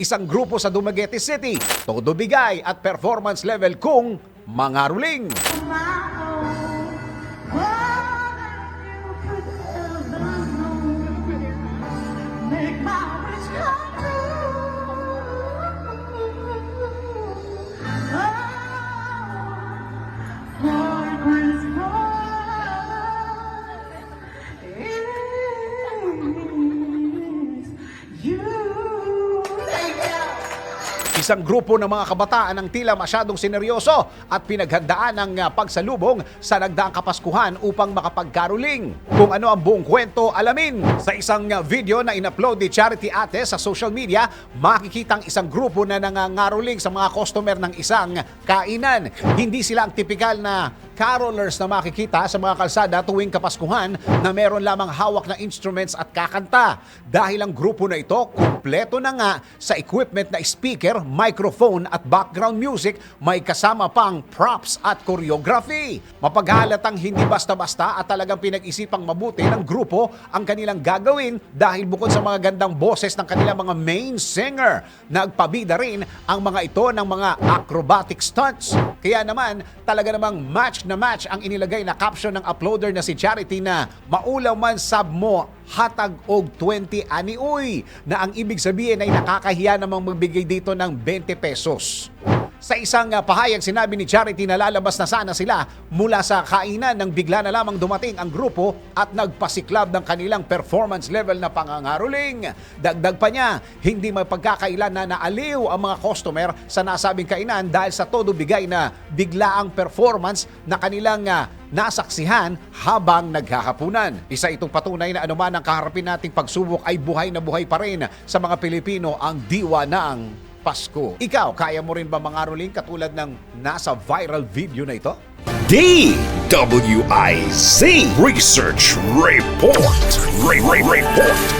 isang grupo sa Dumaguete City, todo bigay at performance level kung mga ruling. Make my wish come Isang grupo ng mga kabataan ang tila masyadong sineryoso at pinaghandaan ng ah, pagsalubong sa nagdaang kapaskuhan upang makapagkaruling. Kung ano ang buong kwento, alamin. Sa isang ah, video na inupload ni Charity Ate sa social media, makikitang isang grupo na nangangaruling sa mga customer ng isang kainan. Hindi sila ang tipikal na carolers na makikita sa mga kalsada tuwing kapaskuhan na meron lamang hawak na instruments at kakanta. Dahil ang grupo na ito, kumpleto na nga sa equipment na speaker, microphone at background music, may kasama pang props at choreography. Mapaghalatang hindi basta-basta at talagang pinag-isipang mabuti ng grupo ang kanilang gagawin dahil bukod sa mga gandang boses ng kanilang mga main singer, nagpabida rin ang mga ito ng mga acrobatic stunts. Kaya naman, talaga namang match na match ang inilagay na caption ng uploader na si Charity na maulaw man sab mo hatag og 20 ani uy na ang ibig sabihin ay nakakahiya namang magbigay dito ng 20 pesos. Sa isang uh, pahayag sinabi ni Charity na lalabas na sana sila mula sa kainan nang bigla na lamang dumating ang grupo at nagpasiklab ng kanilang performance level na pangangaruling. Dagdag pa niya, hindi mapagkakailan na naaliw ang mga customer sa nasabing kainan dahil sa todo bigay na biglaang performance na kanilang uh, nasaksihan habang naghahapunan. Isa itong patunay na anuman ang kaharapin nating pagsubok ay buhay na buhay pa rin sa mga Pilipino ang diwa ng Pasko. Ikaw, kaya mo rin ba mangaroling katulad ng nasa viral video na ito? DWIZ Research Report. Re- Re- Report.